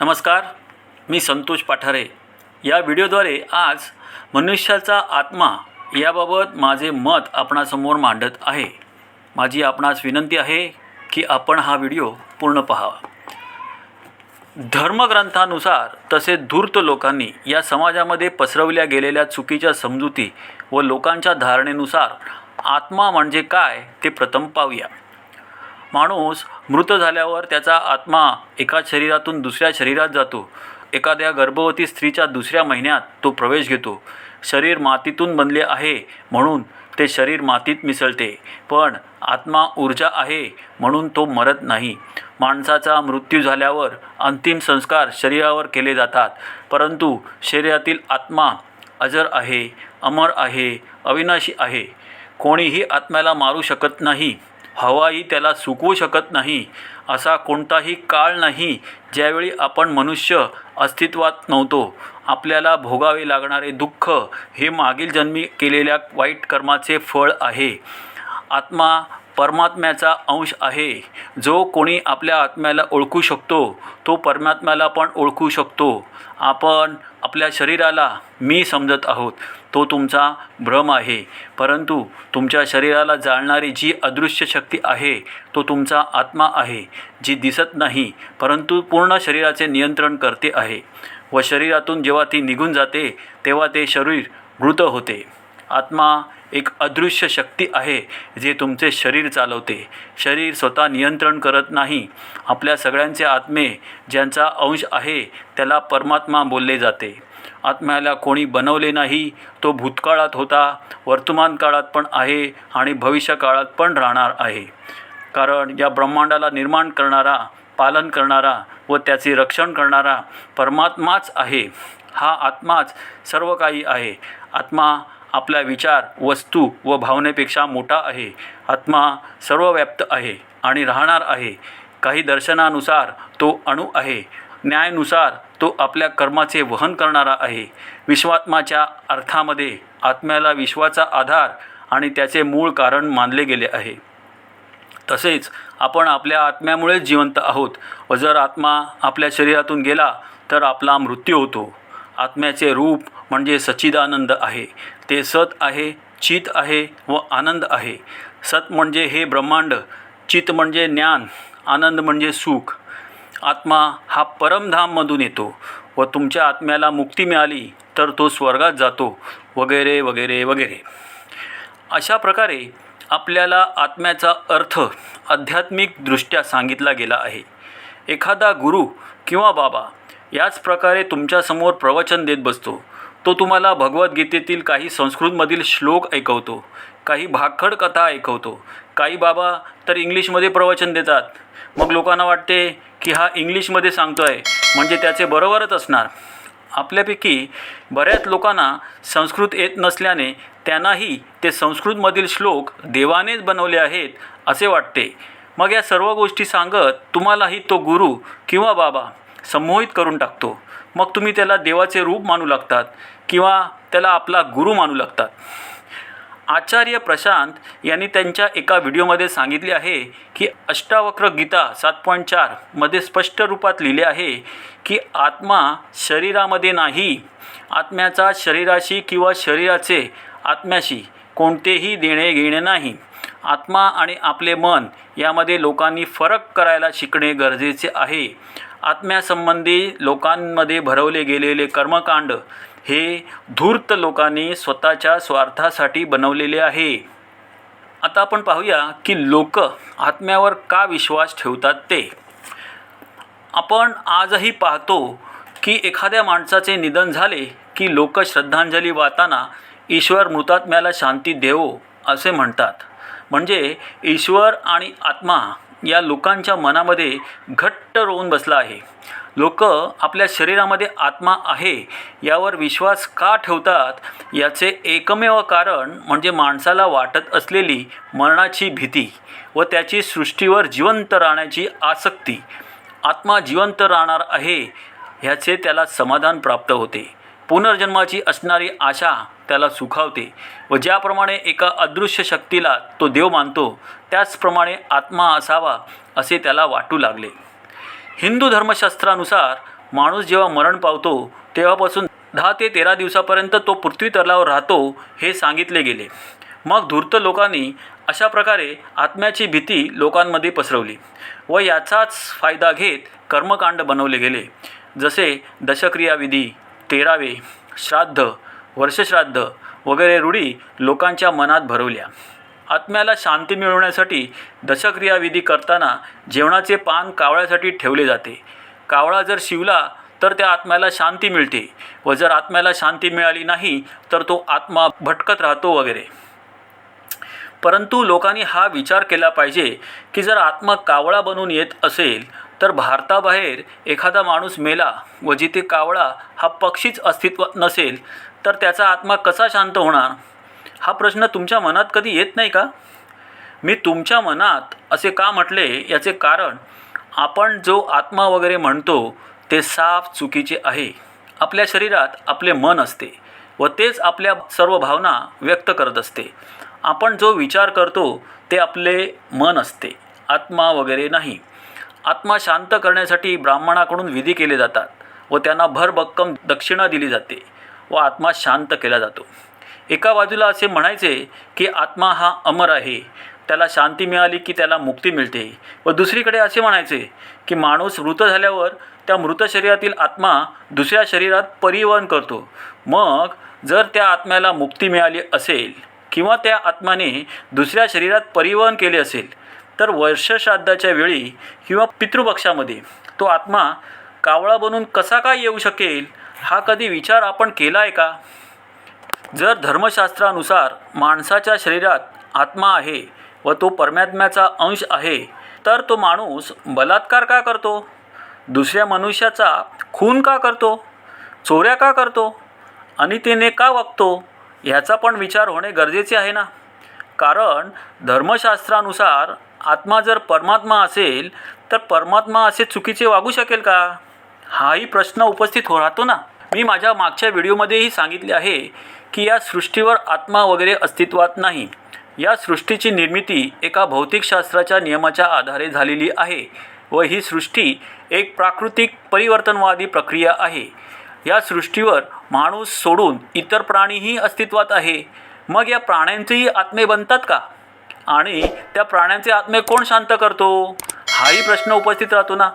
नमस्कार मी संतोष पाठारे. या व्हिडिओद्वारे आज मनुष्याचा आत्मा याबाबत माझे मत आपणासमोर मांडत आहे. माझी आपणास विनंती आहे की आपण हा व्हिडिओ पूर्ण पहावा धर्मग्रंथानुसार तसे धूर्त लोकांनी या समाजामध्ये पसरवल्या गेलेल्या चुकीच्या समजुती व लोकांच्या धारणेनुसार आत्मा म्हणजे काय ते प्रथम पाहूया. माणूस मृत झाल्यावर त्याचा आत्मा एका शरीरातून दुसऱ्या शरीरात जातो. एखाद्या गर्भवती स्त्रीच्या दुसऱ्या महिन्यात तो प्रवेश घेतो. शरीर मातीतून बनले आहे म्हणून ते शरीर मातीत मिसळते. पण आत्मा ऊर्जा आहे म्हणून तो मरत नाही. माणसाचा मृत्यू झाल्यावर अंतिम संस्कार शरीरावर केले जातात. परंतु शरीरातील आत्मा अजर आहे अमर आहे अविनाशी आहे. कोणीही आत्म्याला मारू शकत नाही. हवाही त्याला सुकवू शकत नाही असा कोणताही काळ नाही ज्यावेळी आपण मनुष्य अस्तित्वात नव्हतो. आपल्याला भोगावे लागणारे दुःख हे मागील जन्मी केलेल्या वाईट कर्माचे फळ आहे. आत्मा परमात्म्याचा अंश आहे. जो कोणी आपल्या आत्म्याला ओळखू शकतो तो परमात्म्याला पण ओळखू शकतो. आपण आपल्या शरीराला मी समजत आहोत. तो तुमचा भ्रम आहे. परंतु तुमच्या शरीराला जाळणारी जी अदृश्य शक्ती आहे तो तुमचा आत्मा आहे जी दिसत नाही परंतु पूर्ण शरीराचे नियंत्रण करते आहे. व शरीरातून जेव्हा ती निघून जाते तेव्हा ते शरीर मृत होते. आत्मा एक अदृश्य शक्ती आहे जे तुमचे शरीर चालवते. शरीर स्वतः नियंत्रण करत नाही. आपल्या सगळ्यांचे आत्मे ज्यांचा अंश आहे त्याला परमात्मा बोलले जाते. आत्म्याला कोणी बनवले नाही तो भूतकाळात होता वर्तमान काळात पण आहे आणि भविष्यकाळात पण राहणार आहे. कारण या ब्रह्मांडाला निर्माण करणारा पालन करणारा व त्याचे रक्षण करणारा परमात्माच आहे. हा आत्माच सर्व काही आहे. आत्मा आपला विचार वस्तू व भावनेपेक्षा मोठा आहे. आत्मा सर्वव्याप्त आहे आणि राहणार आहे. काही दर्शनानुसार तो अणू आहे. न्यायानुसार तो आपल्या कर्माचे वहन करणारा आहे. विश्वात्माच्या अर्थामध्ये आत्म्याला विश्वाचा आधार आणि त्याचे मूळ कारण मानले गेले आहे. तसेच आपण आपल्या आत्म्यामुळेच जिवंत आहोत व जर आत्मा आपल्या शरीरातून गेला तर आपला मृत्यू होतो. आत्म्याचे रूप म्हणजे सच्चिदानंद आहे. ते सत आहे चित आहे व आनंद आहे. सत म्हणजे हे ब्रह्मांड चित म्हणजे ज्ञान आनंद म्हणजे सुख. आत्मा हा परमधाममधून येतो व तुमच्या आत्म्याला मुक्ती मिळाली तर तो स्वर्गात जातो वगैरे वगैरे वगैरे. अशा प्रकारे आपल्याला आत्म्याचा अर्थ आध्यात्मिकदृष्ट्या सांगितला गेला आहे. एखादा गुरु किंवा बाबा याच प्रकारे तुमच्यासमोर प्रवचन देत बसतो. तो तुम्हाला भगवद्गीतेतील काही संस्कृतमधील श्लोक ऐकवतो काही भाखड कथा ऐकवतो. काही बाबा तर इंग्लिशमध्ये प्रवचन देतात. मग लोकांना वाटते की हा इंग्लिशमध्ये सांगतो आहे म्हणजे त्याचे बरोबरच असणार. आपल्यापैकी बऱ्याच लोकांना संस्कृत येत नसल्याने त्यांनाही ते संस्कृतमधील श्लोक देवानेच बनवले आहेत असे वाटते. मग या सर्व गोष्टी सांगत तुम्हालाही तो गुरु किंवा बाबा संमोहित करून टाकतो. मग तुम्ही त्याला देवाचे रूप मानू लागतात किंवा त्याला आपला गुरु मानू लागतात. आचार्य प्रशांत यांनी त्यांच्या एका व्हिडिओमध्ये सांगितले आहे की अष्टावक्र गीता सात पॉईंट चारमध्ये स्पष्ट रूपात लिहिले आहे की आत्मा शरीरामध्ये नाही आत्म्याचा शरीराशी किंवा शरीराचे आत्म्याशी कोणतेही देणे घेणे नाही. आत्मा आणि आपले मन यामध्ये लोकांनी फरक करायला शिकणे गरजेचे आहे. आत्म्यासंबंधी लोकांमध्ये भरवले गेलेले कर्मकांड हे धूर्त लोकांनी स्वतःच्या स्वार्थासाठी बनवलेले आहे. आता आपण पाहूया की लोक आत्म्यावर का विश्वास ठेवतात ते. आपण आजही पाहतो की एखाद्या माणसाचे निधन झाले की लोक श्रद्धांजली वाहताना ईश्वर मृतात्म्याला शांती देवो असे म्हणतात. म्हणजे ईश्वर आणि आत्मा या लोकांच्या मनामध्ये घट्ट रोवून बसला आहे. लोक आपल्या शरीरामध्ये आत्मा आहे यावर विश्वास का ठेवतात याचे एकमेव कारण म्हणजे माणसाला वाटत असलेली मरणाची भीती व त्याची सृष्टीवर जिवंत राहण्याची आसक्ती. आत्मा जिवंत राहणार आहे ह्याचे त्याला समाधान प्राप्त होते. पुनर्जन्माची असणारी आशा त्याला सुखावते व ज्याप्रमाणे एका अदृश्य शक्तीला तो देव मानतो त्याचप्रमाणे आत्मा असावा असे त्याला वाटू लागले. हिंदू धर्मशास्त्रानुसार माणूस जेव्हा मरण पावतो तेव्हापासून दहा ते तेरा दिवसापर्यंत तो पृथ्वी तलावर राहतो हे सांगितले गेले. मग धूर्त लोकांनी अशा प्रकारे आत्म्याची भीती लोकांमध्ये पसरवली व याचाच फायदा घेत कर्मकांड बनवले गेले. जसे दशक्रियाविधी तेरावे श्राद्ध वर्षश्राद्ध वगैरे रूढी लोकांच्या मनात भरवल्या. आत्म्याला शांती मिळवण्यासाठी दशक्रियाविधी करताना जेवणाचे पान कावळ्यासाठी ठेवले जाते. कावळा जर शिवला तर त्या आत्म्याला शांती मिळते व जर आत्म्याला शांती मिळाली नाही तर तो आत्मा भटकत राहतो वगैरे. परंतु लोकांनी हा विचार केला पाहिजे की जर आत्मा कावळा बनून येत असेल तर भारताबाहेर एखादा माणूस मेला व जिथे कावळा हा पक्षीच अस्तित्वात नसेल तर त्याचा आत्मा कसा शांत होणार? हा प्रश्न तुमच्या मनात कधी येत नाही का? मी तुमच्या मनात असे का म्हटले याचे कारण आपण जो आत्मा वगैरे म्हणतो ते साफ चुकीचे आहे. आपल्या शरीरात आपले मन असते व तेच आपल्या सर्व भावना व्यक्त करत असते. आपण जो विचार करतो ते आपले मन असते आत्मा वगैरे नाही. आत्मा शांत करण्यासाठी ब्राह्मणाकडून विधी केले जातात व त्यांना भरभक्कम दक्षिणा दिली जाते व आत्मा शांत केला जातो. एका बाजूला असे म्हणायचे की आत्मा हा अमर आहे. त्याला शांती मिळाली की त्याला मुक्ती मिळते. व दुसरीकडे असे म्हणायचे की माणूस मृत झाल्यावर त्या मृत शरीरातील आत्मा दुसऱ्या शरीरात परिवहन करतो. मग जर त्या आत्म्याला मुक्ती मिळाली असेल किंवा त्या आत्म्याने दुसऱ्या शरीरात परिवहन केले असेल तर वर्षश्राद्धाच्या वेळी किंवा पितृपक्षामध्ये तो आत्मा कावळा बनून कसा काय येऊ शकेल? हा कधी विचार आपण केला आहे का? जर धर्मशास्त्रानुसार माणसाच्या शरीरात आत्मा आहे व तो परमात्म्याचा अंश आहे तर तो माणूस बलात्कार का करतो? दुसऱ्या मनुष्याचा खून का करतो? चोऱ्या का करतो? अनितीने का वागतो? ह्याचा पण विचार होणे गरजेचे आहे ना? कारण धर्मशास्त्रानुसार आत्मा जर परमात्मा असेल तर परमात्मा असे चुकीचे वागू शकेल का? हाही प्रश्न उपस्थित हो राहतो ना? मी माझ्या मागच्या व्हिडिओमध्येही सांगितले आहे की या सृष्टीवर आत्मा वगैरे अस्तित्वात नाही. या सृष्टीची निर्मिती एका भौतिकशास्त्राच्या नियमाच्या आधारे झालेली आहे व ही सृष्टी एक प्राकृतिक परिवर्तनवादी प्रक्रिया आहे. या सृष्टीवर माणूस सोडून इतर प्राणीही अस्तित्वात आहे. मग या प्राण्यांचेही आत्मे बनतात का? आणि त्या प्राण्यांचे आत्मे कोण शांत करतो? हाही प्रश्न उपस्थित राहतो ना.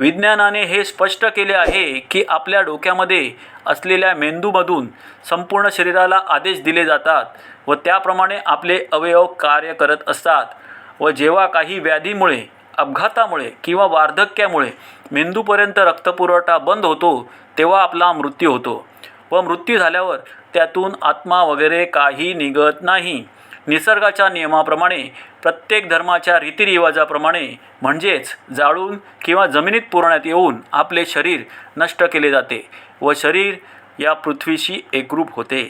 विज्ञानाने हे स्पष्ट केले आहे की आपल्या डोक्यामध्ये असलेल्या मेंदूमधून संपूर्ण शरीराला आदेश दिले जातात व त्याप्रमाणे आपले अवयव कार्य करत असतात व जेव्हा काही व्याधीमुळे अपघातामुळे किंवा वार्धक्यामुळे मेंदूपर्यंत रक्तपुरवठा बंद होतो तेव्हा आपला मृत्यू होतो व मृत्यू झाल्यावर त्यातून आत्मा वगैरे काही निघत नाही. निसर्गाच्या नियमाप्रमाणे प्रत्येक धर्माच्या रीतिरिवाजाप्रमाणे म्हणजेच जाळून किंवा जमिनीत पुरण्यात येऊन आपले शरीर नष्ट केले जाते व शरीर या पृथ्वीशी एकरूप होते.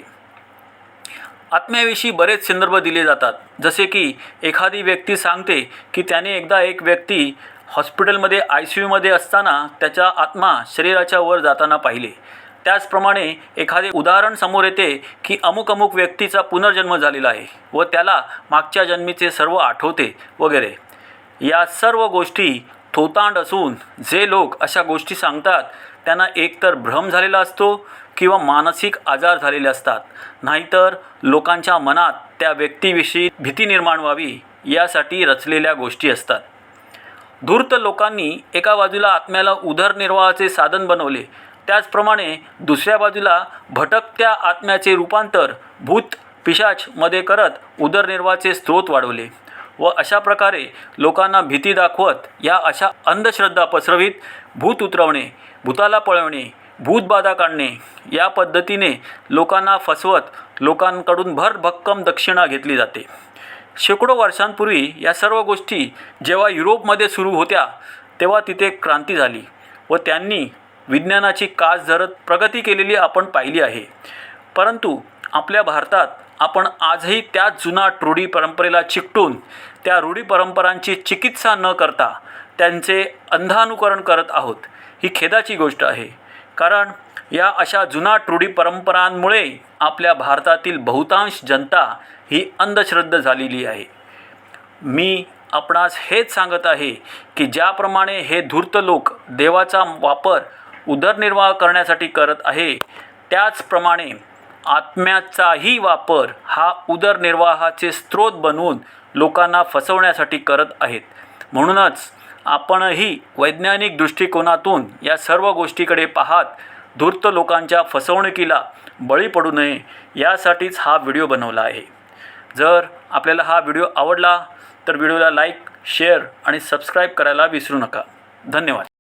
आत्म्याविषयी बरेच संदर्भ दिले जातात. जसे की एखादी व्यक्ती सांगते की त्याने एकदा एक व्यक्ती हॉस्पिटलमध्ये आय सी यूमध्ये असताना त्याचा आत्मा शरीराच्या वर जाताना पाहिले. त्याचप्रमाणे एखादे उदाहरण समोर येते की अमुक अमुक व्यक्तीचा पुनर्जन्म झालेला आहे व त्याला मागच्या जन्मीचे सर्व आठवते वगैरे. या सर्व गोष्टी थोतांड असून जे लोक अशा गोष्टी सांगतात त्यांना एकतर भ्रम झालेला असतो किंवा मानसिक आजार झालेले असतात. नाहीतर लोकांच्या मनात त्या व्यक्तीविषयी भीती निर्माण व्हावी यासाठी रचलेल्या गोष्टी असतात. धूर्त लोकांनी एका बाजूला आत्म्याला उदरनिर्वाहाचे साधन बनवले त्याचप्रमाणे दुसऱ्या बाजूला भटकत्या आत्म्याचे रूपांतर भूत पिशाचमध्ये करत उदरनिर्वाहाचे स्रोत वाढवले व अशा प्रकारे लोकांना भीती दाखवत या अशा अंधश्रद्धा पसरवीत भूत उतरवणे भूताला पळवणे भूतबाधा काढणे या पद्धतीने लोकांना फसवत लोकांकडून भरभक्कम दक्षिणा घेतली जाते. शेकडो वर्षांपूर्वी या सर्व गोष्टी जेव्हा युरोपमध्ये सुरू होत्या तेव्हा तिथे क्रांती झाली व त्यांनी विज्ञानाची कास धरत प्रगती केलेली आपण पाहिली आहे. परंतु आपल्या भारतात आपण आजही त्याच जुनाट रूढी परंपरेला चिकटून त्या रूढी परंपरांची चिकित्सा न करता त्यांचे अंधानुकरण करत आहोत ही खेदाची गोष्ट आहे. कारण या अशा जुनाट रूढी परंपरांमुळे आपल्या भारतातील बहुतांश जनता ही अंधश्रद्ध झालेली आहे. मी आपणास हेच सांगत आहे की ज्याप्रमाणे हे धूर्त लोक देवाचा वापर उदरनिर्वाह करण्यासाठी करत आहे. त्याचप्रमाणे आत्म्याचाही वापर हा उदरनिर्वाहाचे स्रोत बनवून लोकांना फसवण्यासाठी करत आहेत. म्हणूनच आपणही वैज्ञानिक दृष्टिकोनातून या सर्व गोष्टीकडे पाहत धूर्त लोकांच्या फसवणुकीला बळी पडू नये यासाठीच हा व्हिडिओ बनवला आहे. जर आपल्याला हा व्हिडिओ आवडला तर व्हिडिओला लाईक शेअर आणि सबस्क्राईब करायला विसरू नका. धन्यवाद.